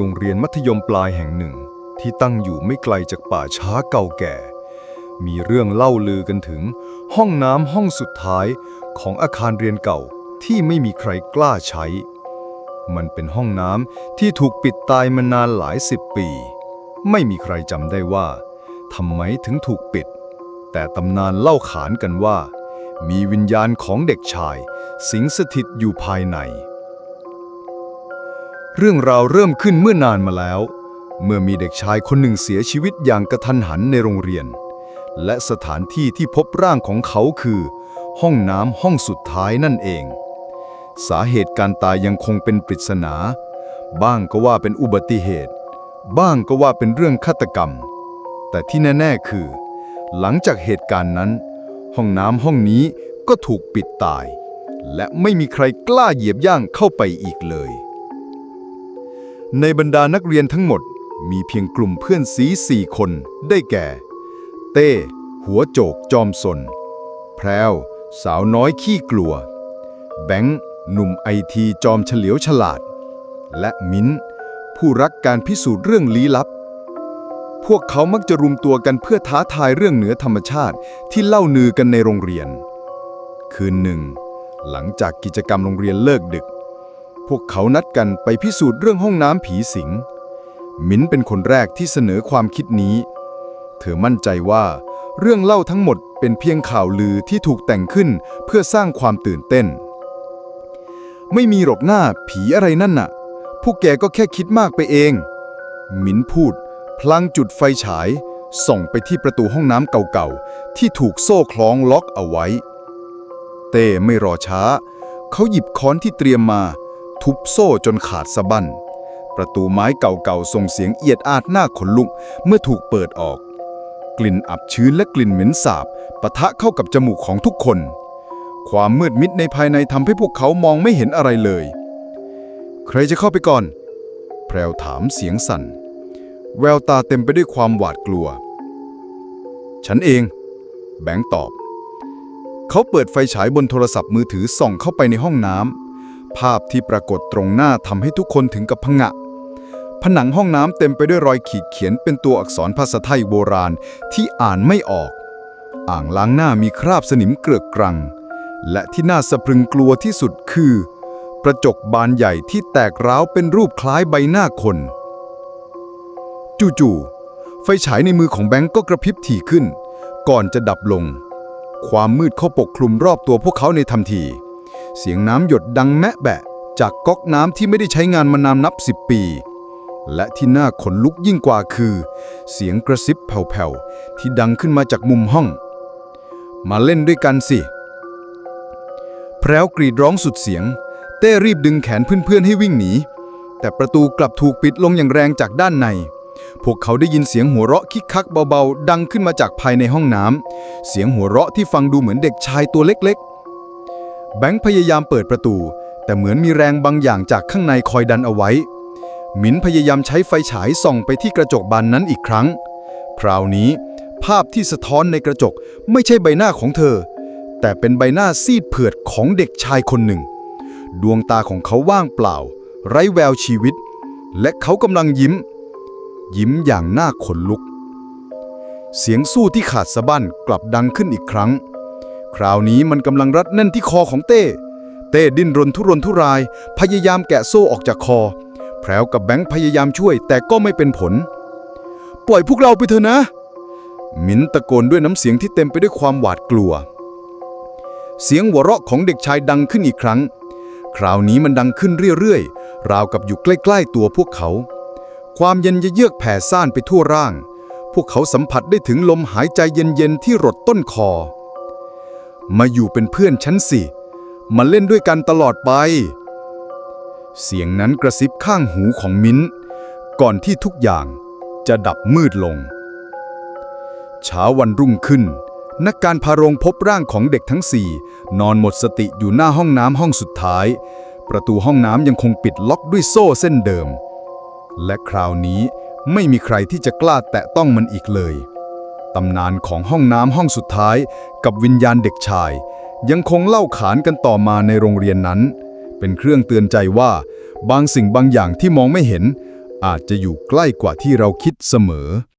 รงเรียนมัธยมปลายแห่งหนึ่ง ที่ตั้งอยู่ไม่ไกลจากป่าช้าเก่าแก่ มีเรื่องเล่าลือกันถึง ห้องน้ำห้องสุดท้ายของอาคารเรียนเก่าที่ไม่มีใครกล้าใช้ มันเป็นห้องน้ำที่ถูกปิดตายมานานหลายสิบปี ไม่มีใครจำได้ว่าทำไมถึงถูกปิด แต่ตำนานเล่าขานกันว่า มีวิญญาณของเด็กชาย สิงสถิตอยู่ภายใน เรื่องราวเริ่มขึ้นเมื่อนานมาแล้ว เมื่อมีเด็กชายคนหนึ่งเสียชีวิตอย่างกระทันหันในโรงเรียน และสถานที่ที่พบร่างของเขาคือ ห้องน้ำห้องสุดท้ายนั่นเอง สาเหตุการตายยังคงเป็นปริศนา บ้างก็ว่าเป็นอุบัติเหตุ บ้างก็ว่าเป็นเรื่องฆาตกรรม แต่ที่แน่ ๆ คือ หลังจากเหตุการณ์นั้น ห้องน้ำห้องนี้ก็ถูกปิดตาย และไม่มีใครกล้าเหยียบย่างเข้าไปอีกเลย ในบรรดานักเรียนทั้งหมดมีเพียงกลุ่มเพื่อนซีสี่คนได้แก่ เต้ หัวโจกจอมสน แพรว สาวน้อยขี้กลัว แบงค์ หนุ่มไอทีจอมเฉลียวฉลาด และมิ้น ผู้รักการพิสูจน์เรื่องลี้ลับ พวกเขามักจะรุมตัวกันเพื่อท้าทายเรื่องเหนือธรรมชาติที่เล่านือกันในโรงเรียน คืนหนึ่ง หลังจากกิจกรรมโรงเรียนเลิกดึก พวกเขานัดกันไปพิสูจน์เรื่องห้องน้ำผีสิง มิ้นเป็นคนแรกที่เสนอความคิดนี้ เธอมั่นใจว่า เรื่องเล่าทั้งหมดเป็นเพียงข่าวลือที่ถูกแต่งขึ้นเพื่อสร้างความตื่นเต้น ไม่มีหรอกหน้าผีอะไรนั่นน่ะ พวกแกก็แค่คิดมากไปเอง มิ้นพูด พลางจุดไฟฉาย ส่องไปที่ประตูห้องน้ำเก่าๆ ที่ถูกโซ่คล้องล็อกเอาไว้ เต้ไม่รอช้า เขาหยิบค้อนที่เตรียมมา ทุบโซ่จนขาดสะบั้น ประตูไม้เก่าๆส่งเสียงเอียดอาดหน้าขนลุกเมื่อถูกเปิดออก กลิ่นอับชื้นและกลิ่นเหม็นสาบปะทะเข้ากับจมูกของทุกคน ความมืดมิดในภายในทำให้พวกเขามองไม่เห็นอะไรเลย ใครจะเข้าไปก่อน แพรวถามเสียงสั่น แววตาเต็มไปด้วยความหวาดกลัว ฉันเอง แบงค์ตอบ เขาเปิดไฟฉายบนโทรศัพท์มือถือส่องเข้าไปในห้องน้ำ ภาพที่ปรากฏตรงหน้าทำให้ทุกคนถึงกับพงะ ผนังห้องน้ำเต็มไปด้วยรอยขีดเขียนเป็นตัวอักษรภาษาไทยโบราณที่อ่านไม่ออก อ่างล้างหน้ามีคราบสนิมเกลือกกรัง และที่น่าสะพรึงกลัวที่สุดคือ กระจกบานใหญ่ที่แตกร้าวเป็นรูปคล้ายใบหน้าคน จู่ๆไฟฉายในมือของแบงก์ก็กระพริบถี่ขึ้น ก่อนจะดับลง ความมืดเข้าปกคลุมรอบตัวพวกเขาในทันที เสียงน้ำหยดดังแมะแบะ จากก๊อกน้ำที่ไม่ได้ใช้งานมานานนับสิบปี และที่น่าขนลุกยิ่งกว่าคือ เสียงกระซิบแผ่วๆ ที่ดังขึ้นมาจากมุมห้อง มาเล่นด้วยกันสิ แพรวกรีดร้องสุดเสียง เต้รีบดึงแขนเพื่อนๆให้วิ่งหนี แต่ประตูกลับถูกปิดลงอย่างแรงจากด้านในพวกเขาได้ยินเสียงหัวเราะคิกคักเบาๆ ดังขึ้นมาจากภายในห้องน้ำ เสียงหัวเราะที่ฟังดูเหมือนเด็กชายตัวเล็ก แบงค์พยายามเปิดประตู แต่เหมือนมีแรงบางอย่างจากข้างในคอยดันเอาไว้มินพยายามใช้ไฟฉายส่องไปที่กระจกบานนั้นอีกครั้ง คราวนี้ ภาพที่สะท้อนในกระจกไม่ใช่ใบหน้าของเธอ แต่เป็นใบหน้าซีดเผือดของเด็กชายคนหนึ่ง ดวงตาของเขาว่างเปล่า ไร้แววชีวิต และเขากำลังยิ้ม ยิ้มอย่างน่าขนลุก เสียงสู้ที่ขาดสะบั้นกลับดังขึ้นอีกครั้ง คราวนี้มันกำลังรัดแน่นที่คอของเต้ เต้ดิ้นรนทุรนทุราย พยายามแกะโซ่ออกจากคอ แพรวกับแบงค์พยายามช่วย แต่ก็ไม่เป็นผล ปล่อยพวกเราไปเถอะนะ มิ้นตะโกนด้วยน้ำเสียงที่เต็มไปด้วยความหวาดกลัว เสียงหัวเราะของเด็กชายดังขึ้นอีกครั้ง คราวนี้มันดังขึ้นเรื่อยๆ ราวกับอยู่ใกล้ๆตัวพวกเขา ความเย็นเยือกแผ่ซ่านไปทั่วร่าง พวกเขาสัมผัสได้ถึงลมหายใจเย็นๆที่รดต้นคอ มาอยู่เป็นเพื่อนฉันสิ มาเล่นด้วยกันตลอดไป เสียงนั้นกระซิบข้างหูของมิ้น ก่อนที่ทุกอย่างจะดับมืดลง เช้าวันรุ่งขึ้น นักการพาโรงพบร่างของเด็กทั้งสี่นอนหมดสติอยู่หน้าห้องน้ำห้องสุดท้าย ประตูห้องน้ำยังคงปิดล็อกด้วยโซ่เส้นเดิม และคราวนี้ไม่มีใครที่จะกล้าแตะต้องมันอีกเลย ตำนานของห้องน้ำห้องสุดท้าย กับวิญญาณเด็กชาย ยังคงเล่าขานกันต่อมาในโรงเรียนนั้น เป็นเครื่องเตือนใจว่า บางสิ่งบางอย่างที่มองไม่เห็น อาจจะอยู่ใกล้กว่าที่เราคิดเสมอ